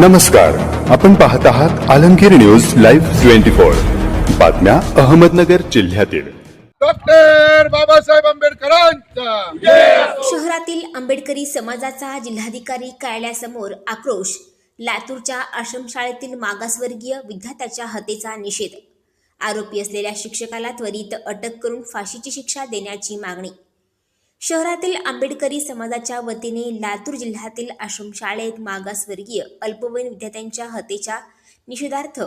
नमस्कार. आपण पाहत आहात Alamgir news live twenty four. बातम्या अहमदनगर जिल्ह्यातील. डॉक्टर बाबासाहेब आंबेडकरांचा. शहरातील आंबेडकरी समाजाचा जिल्हाधिकारी कार्यालयासमोर आक्रोश लातूरच्या आश्रमशाळेतील मागासवर्गीय विद्यार्थ्याच्या हत्येचा निषेध. आरोपी असलेल्या शिक्षकाला त्वरित अटक करून फाशीची शिक्षा देण्याची मागणी. शहरातील आंबेडकरी समाजाच्या वतीने लातूर जिल्ह्यातील आश्रमशाळेत मागासवर्गीय अल्पवयीन विद्यार्थ्यांच्या हत्येच्या निषेधार्थ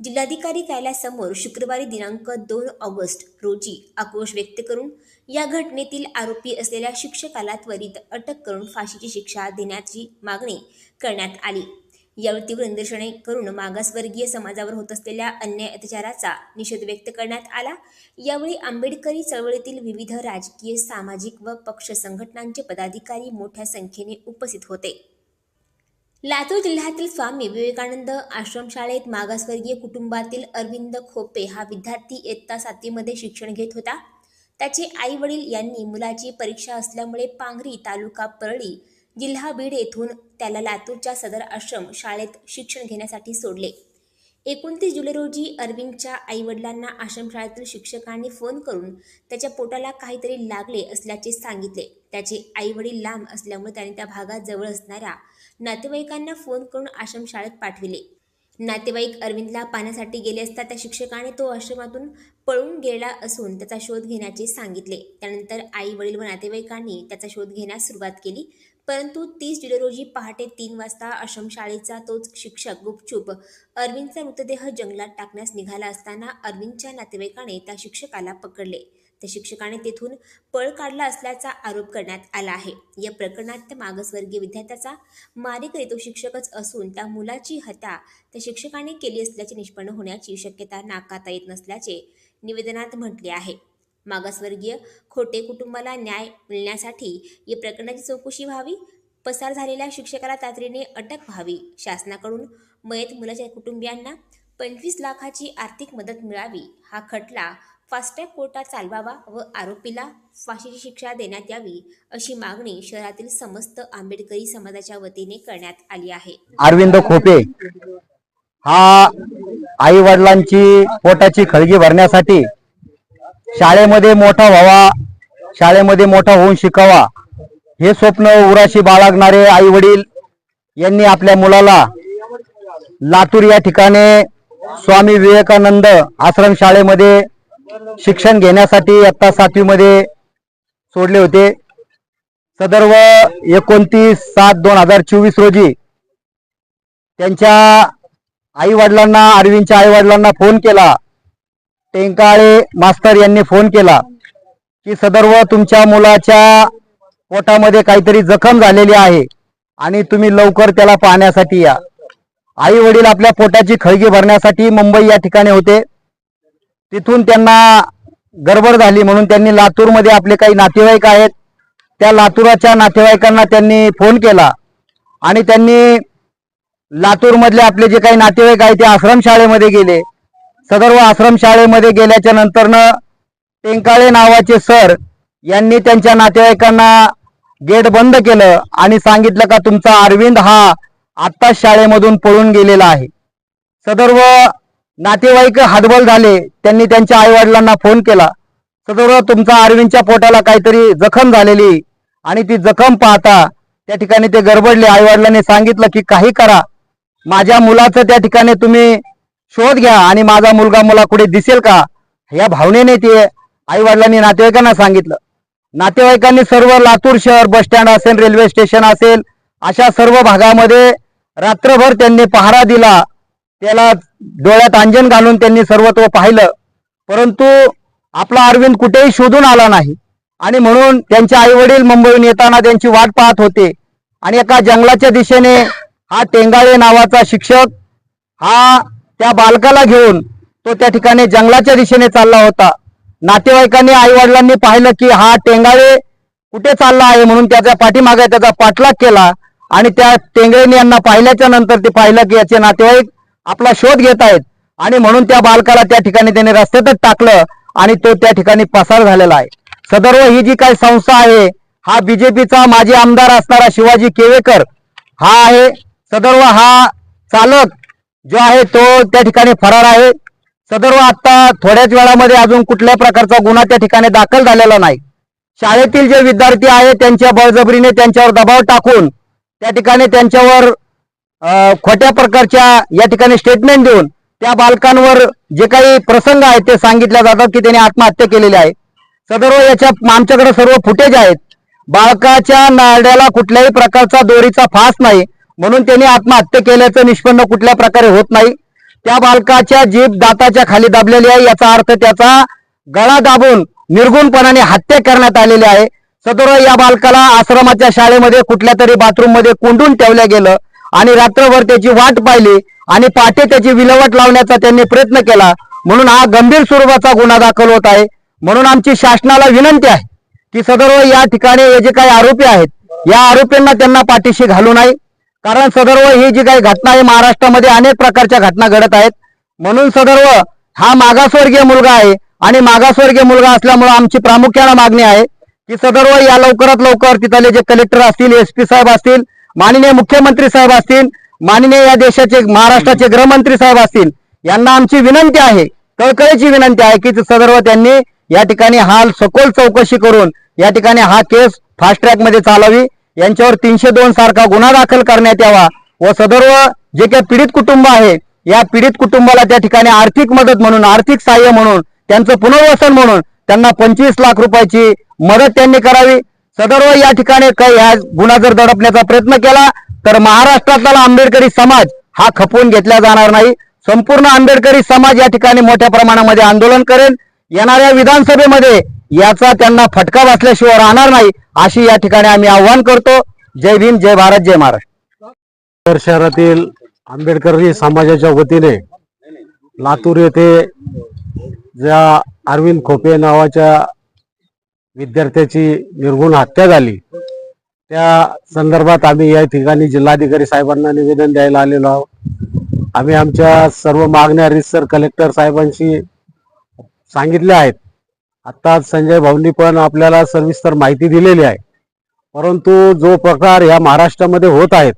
जिल्हाधिकारी कार्यालयासमोर शुक्रवारी दिनांक दोन ऑगस्ट रोजी आक्रोश व्यक्त करून या घटनेतील आरोपी असलेल्या शिक्षकाला त्वरित अटक करून फाशीची शिक्षा देण्याची मागणी करण्यात आली. यावर तीव्र निदर्शने करून मागासवर्गीय समाजावर होत असलेल्या अन्याय अत्याचाराचा निषेध व्यक्त करण्यात आला. यावेळी आंबेडकरी चळवळीतील विविध राजकीय सामाजिक व पक्ष संघटनांचे पदाधिकारी मोठ्या संख्येने उपस्थित होते. लातूर जिल्ह्यातील स्वामी विवेकानंद आश्रमशाळेत मागासवर्गीय कुटुंबातील अरविंद खोपे हा विद्यार्थी इयत्ता सातवीमध्ये शिक्षण घेत होता. त्याचे आई वडील यांनी मुलाची परीक्षा असल्यामुळे पांगरी तालुका परळी जिल्हा बीड येथून त्याला लातूरच्या सदर आश्रम शाळेत शिक्षण घेण्यासाठी सोडले. एकोणतीस जुलै रोजी अरविंदच्या आईवडिलांना आश्रमशाळेतील शिक्षकांनी फोन करून त्याच्या पोटाला काहीतरी लागले असल्याचे सांगितले. त्याचे आईवडील लांब असल्यामुळे त्याने त्या भागात जवळ असणाऱ्या नातेवाईकांना फोन करून आश्रमशाळेत पाठविले. नातेवाईक अरविंदला पाण्यासाठी गेले असता त्या शिक्षकाने तो आश्रमातून पळून गेला असून त्याचा शोध घेण्याचे सांगितले. त्यानंतर आई वडील व नातेवाईकांनी त्याचा शोध घेण्यास सुरुवात केली. परंतु तीस जुलै रोजी पहाटे तीन वाजता आश्रमशाळेचा तोच शिक्षक गुपचूप अरविंदचा मृतदेह जंगलात टाकण्यास निघाला असताना अरविंदच्या नातेवाईकाने त्या शिक्षकाला पकडले. त्या शिक्षकाने तेथून पळ काढला असल्याचा आरोप करण्यात आला आहे. या प्रकरणात त्या मागासवर्गीय विद्यार्थ्याचा मारेकरी तो शिक्षकच असून त्या मुलाची हत्या त्या शिक्षकाने केली असल्याचे निष्पन्न होण्याची शक्यता नाकारता येत नसल्याचे निवेदनात म्हटले आहे. मागासवर्गीय खोटे कुटुंबाला न्याय मिळण्यासाठी या प्रकरणाची चौकशी व्हावी पसार झालेल्या शिक्षकाला तातडीने अटक व्हावी. शासनाकडून मयत मुलाच्या कुटुंबियांना पंचवीस लाखाची आर्थिक मदत मिळावी हा खटला फास्टॅग कोर्टात चालवावा व आरोपीला फाशीची शिक्षा देण्यात यावी अशी मागणी शहरातील समस्त आंबेडकरी समाजाच्या वतीने करण्यात आली आहे. अरविंद खोपे हा आई वडिलांची पोटाची खळगी भरण्यासाठी शाळेमध्ये मोठा व्हावा शाळेमध्ये मोठा होऊन शिकावा हे स्वप्न उराशी बाळगणारे आई वडील यांनी आपल्या मुलाला लातूर या ठिकाणी स्वामी विवेकानंद आश्रम शाळेमध्ये शिक्षण घेण्यासाठी आत्ता सातवीमध्ये सोडले होते. सदर्व एकोणतीस सात दोन हजार चोवीस रोजी त्यांच्या आई वडिलांना अरविंदच्या आई वडिलांना फोन केला. टेंकाळे मास्तर यांनी फोन केला की सदर्व तुमच्या मुलाच्या पोटामध्ये काहीतरी जखम झालेली आहे आणि तुम्ही लवकर त्याला पाहण्यासाठी या. आई वडील आपल्या पोटाची खळगी भरण्यासाठी मुंबई या ठिकाणी होते. तिथून त्यांना गडबड झाली म्हणून त्यांनी लातूरमध्ये आपले काही नातेवाईक आहेत. त्या लातूराच्या नातेवाईकांना त्यांनी फोन केला आणि त्यांनी लातूरमधले आपले जे काही नातेवाईक आहेत ते आश्रमशाळेमध्ये गेले. सदर्व आश्रमशाळेमध्ये गेल्याच्या नंतरनं टेंकाळे नावाचे सर यांनी त्यांच्या नातेवाईकांना गेट बंद केलं आणि सांगितलं का तुमचा अरविंद हा आत्ताच शाळेमधून पळून गेलेला आहे. सदर्व नातेवाईक हातबल झाले. त्यांनी त्यांच्या आईवडिलांना फोन केला. सदर्व तुमचा अरविंदच्या पोटाला काहीतरी जखम झालेली आणि ती जखम पाहता त्या ठिकाणी ते गडबडले आईवडिलांनी सांगितलं की काही करा. माझ्या मुलाचं त्या ठिकाणी तुम्ही शोध घ्या आणि माझा मुलगा मला कुठे दिसेल का? या भावनेने ते आई वडिलांनी नातेवाईकांना सांगितलं. नातेवाईकांनी सर्व लातूर शहर बस स्टँड असेल रेल्वे स्टेशन असेल अशा सर्व भागामध्ये रात्रभर त्यांनी पहारा दिला. त्याला डोळ्यात अंजन घालून त्यांनी सर्वत्व पाहिलं. परंतु आपला अरविंद कुठेही शोधून आला नाही. आणि म्हणून त्यांचे आई वडील मुंबईहून येताना त्यांची वाट पाहत होते. आणि एका जंगलाच्या दिशेने हा टेंगाळे नावाचा शिक्षक हा त्या बालकाला घेऊन तो त्या ठिकाणी जंगलाच्या दिशेने चालला होता. नातेवाईकांनी आईवडिलांनी पाहिलं की हा टेंगाळे कुठे चालला आहे म्हणून त्याच्या पाठीमागे त्याचा पाठलाग केला आणि त्या टेंगळेने यांना पाहिल्याच्या नंतर ते पाहिलं की याचे नातेवाईक आपला शोध घेत आहेत आणि म्हणून त्या बालकाला त्या ठिकाणी त्याने रस्त्यातच टाकलं आणि तो त्या ठिकाणी पसार झालेला आहे. सदर्व ही जी काही संस्था आहे हा बीजेपीचा माजी आमदार असणारा शिवाजी केवेकर हा आहे सदर्व हा चालक जो आहे तो त्या ठिकाणी फरार आहे. सदर्व आता थोड्याच वेळामध्ये अजून कुठल्याही प्रकारचा गुन्हा त्या ठिकाणी दाखल झालेला नाही. शाळेतील जे विद्यार्थी आहे त्यांच्या बळजबरीने त्यांच्यावर दबाव टाकून त्या ठिकाणी त्यांच्यावर खोट्या प्रकारच्या या ठिकाणी स्टेटमेंट देऊन त्या बालकांवर जे काही प्रसंग आहेत ते सांगितल्या जातात की त्यांनी आत्महत्या केलेली आहे. सदर्व याच्या आमच्याकडे सर्व फुटेज आहेत. बालकाच्या नारड्याला कुठल्याही प्रकारचा दोरीचा फास नाही. म्हणून त्यांनी आत्महत्या केल्याचं निष्पन्न कुठल्या प्रकारे होत नाही. त्या बालकाच्या जीभ दाताच्या खाली दाबलेली आहे. याचा अर्थ त्याचा गळा दाबून निर्गुणपणाने हत्या करण्यात आलेली आहे. सदर या बालकाला आश्रमाच्या शाळेमध्ये कुठल्या तरी बाथरूममध्ये कोंडून ठेवलं गेलं आणि रात्रभर त्याची वाट पाहिली आणि पहाटे त्याची विलवट लावण्याचा त्यांनी प्रयत्न केला. म्हणून हा गंभीर स्वरूपाचा गुन्हा दाखल होत आहे. म्हणून आमची शासनाला विनंती आहे की सदर्व या ठिकाणी हे जे काही आरोपी आहेत या आरोपींना त्यांना पाठीशी घालू नये. कारण सदर्व ही जी काही घटना आहे महाराष्ट्रामध्ये अनेक प्रकारच्या घटना घडत आहेत. म्हणून सदर्व हा मागासवर्गीय मुलगा आहे आणि मागासवर्गीय मुलगा असल्यामुळे आमची प्रामुख्याने मागणी आहे की सदर्व या लवकरात लवकर तिथले जे कलेक्टर असतील एस पी साहेब असतील माननीय मुख्यमंत्री साहेब असतील माननीय या देशाचे महाराष्ट्राचे गृहमंत्री साहेब असतील यांना आमची विनंती आहे कळकळीची विनंती आहे की सदर्व त्यांनी या ठिकाणी हा सखोल चौकशी करून या ठिकाणी हा केस फास्ट ट्रॅकमध्ये चालावी. यांच्यावर तीनशे दोन सारखा गुन्हा दाखल करण्यात यावा व सदर्व जे काही पीडित कुटुंब आहे या पीडित कुटुंबाला त्या ठिकाणी आर्थिक मदत म्हणून आर्थिक सहाय्य म्हणून त्यांचं पुनर्वसन म्हणून त्यांना पंचवीस लाख रुपयाची मदत त्यांनी करावी. सदर्व या ठिकाणी काही ह्या गुन्हा जर दडपण्याचा प्रयत्न केला तर महाराष्ट्रातला आंबेडकरी समाज हा खपवून घेतला जाणार नाही. संपूर्ण आंबेडकरी समाज या ठिकाणी मोठ्या प्रमाणामध्ये आंदोलन करेल. येणाऱ्या विधानसभेमध्ये याचा त्यांना फटका बसल्याशिवाय राहणार नाही अशी या ठिकाणी आम्ही आव्हान करतो. जय भीम जय भारत जय महाराष्ट्र. तर शहरातील आंबेडकरी समाजाच्या वतीने लातूर येथे ज्या अरविंद खोपे नावाच्या विद्यार्थ्याची निर्गुण हत्या झाली त्या संदर्भात आम्ही या ठिकाणी जिल्हाधिकारी साहेबांना निवेदन द्यायला आलेलो आहोत. आम्ही आमच्या सर्व मागण्या रिसर कलेक्टर साहेबांशी सांगितल्या आहेत. आत्ताच संजय भाऊंनी पण आपल्याला सविस्तर माहिती दिलेली आहे. परंतु जो प्रकार या महाराष्ट्रामध्ये होत आहेत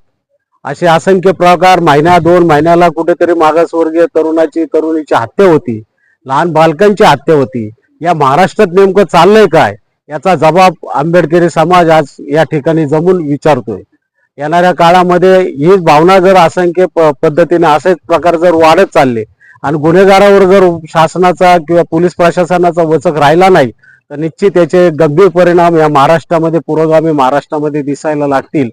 असे असंख्य प्रकार महिन्या दोन महिन्याला कुठेतरी मागासवर्गीय तरुणाची तरुणीची हत्या होती लहान बालकांची हत्या होती. या महाराष्ट्रात नेमकं चाललंय काय? याचा जबाब आंबेडकरी समाज आज या ठिकाणी जमून विचारतोय. येणाऱ्या काळामध्ये हीच भावना जर असंख्य प- पद्धतीने असेच प्रकार जर वाढत चालले आणि गुन्हेगारावर जर शासनाचा किंवा पोलीस प्रशासनाचा वचक राहिला नाही तर निश्चित याचे गंभीर परिणाम या महाराष्ट्रामध्ये पुरोगामी महाराष्ट्रामध्ये दिसायला लागतील.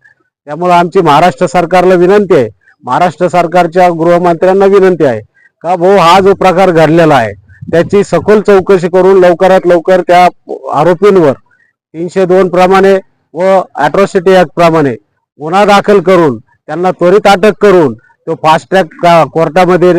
त्यामुळे आमची महाराष्ट्र सरकारला विनंती आहे. महाराष्ट्र सरकारच्या गृहमंत्र्यांना विनंती आहे का भाऊ हा जो प्रकार घडलेला आहे त्याची सखोल चौकशी करून लवकरात लवकर त्या आरोपींवर तीनशे दोन प्रमाणे व अॅट्रॉसिटी ऍक्ट प्रमाणे गुन्हा दाखल करून त्यांना त्वरित अटक करून तो फास्ट ट्रॅक कोर्टामध्ये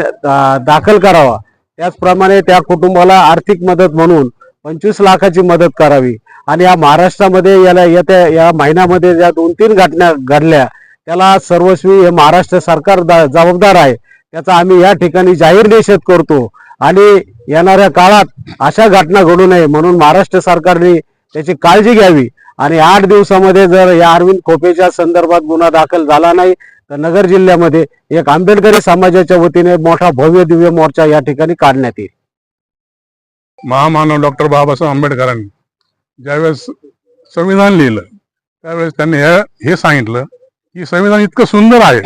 दाखल करावा. त्याचप्रमाणे त्या कुटुंबाला आर्थिक मदत म्हणून पंचवीस लाखाची मदत करावी. आणि या महाराष्ट्रामध्ये याला येत्या या महिन्यामध्ये ज्या दोन तीन घटना घडल्या त्याला सर्वस्वी हे महाराष्ट्र सरकार जबाबदार आहे. त्याचा आम्ही या ठिकाणी जाहीर निषेध करतो. आणि येणाऱ्या काळात अशा घटना घडू नये म्हणून महाराष्ट्र सरकारने त्याची काळजी घ्यावी. आणि आठ दिवसामध्ये जर या अरविंद खोपेच्या संदर्भात गुन्हा दाखल झाला नाही तर नगर जिल्ह्यामध्ये एक आंबेडकरी समाजाच्या वतीने मोठा भव्य दिव्य मोर्चा या ठिकाणी काढण्यात येईल. महामानव डॉक्टर बाबासाहेब आंबेडकरांनी ज्यावेळेस संविधान लिहिलं त्यावेळेस त्यांनी हे हे सांगितलं की संविधान इतकं सुंदर आहे.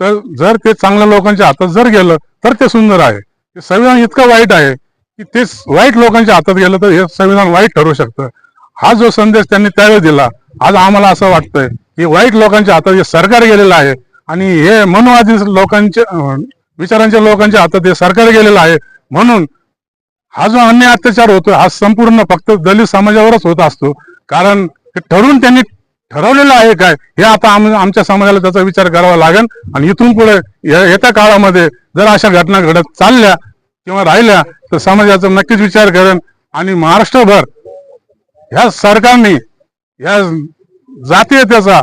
तर जर ते चांगल्या लोकांच्या हातात जर गेलं तर ते सुंदर आहे. ते संविधान इतकं वाईट आहे की ते वाईट लोकांच्या हातात गेलं तर हे संविधान वाईट ठरू शकतं. हा जो संदेश त्यांनी त्यावेळेस दिला आज आम्हाला असं वाटतंय की वाईट लोकांच्या हातात हे सरकार गेलेलं आहे आणि हे मनवादी लोकांच्या विचारांच्या लोकांच्या हातात हे सरकार गेलेलं आहे. म्हणून हा जो अन्याय अत्याचार होतो हा संपूर्ण फक्त दलित समाजावरच होत असतो. कारण ते ठरवून त्यांनी ठरवलेलं आहे काय हे आता आम- आमच्या समाजाला त्याचा विचार करावा लागेल. आणि इथून पुढे येत्या काळामध्ये जर अशा घटना घडत चालल्या किंवा राहिल्या तर समाजाचा नक्कीच विचार करेन. आणि महाराष्ट्रभर ह्या सरकारने ह्या जातीयतेचा त्याचा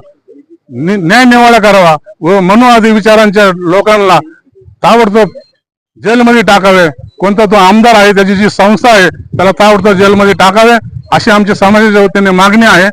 न्याय निवाडा करावा व मनोवादी विचारांच्या लोकांना ताबडतोब जेलमध्ये टाकावे. कोणता तो आमदार आहे त्याची जी संस्था आहे त्याला ताबडतोब जेलमध्ये टाकावे अशी आमच्या समाजाच्या वतीने मागणी आहे.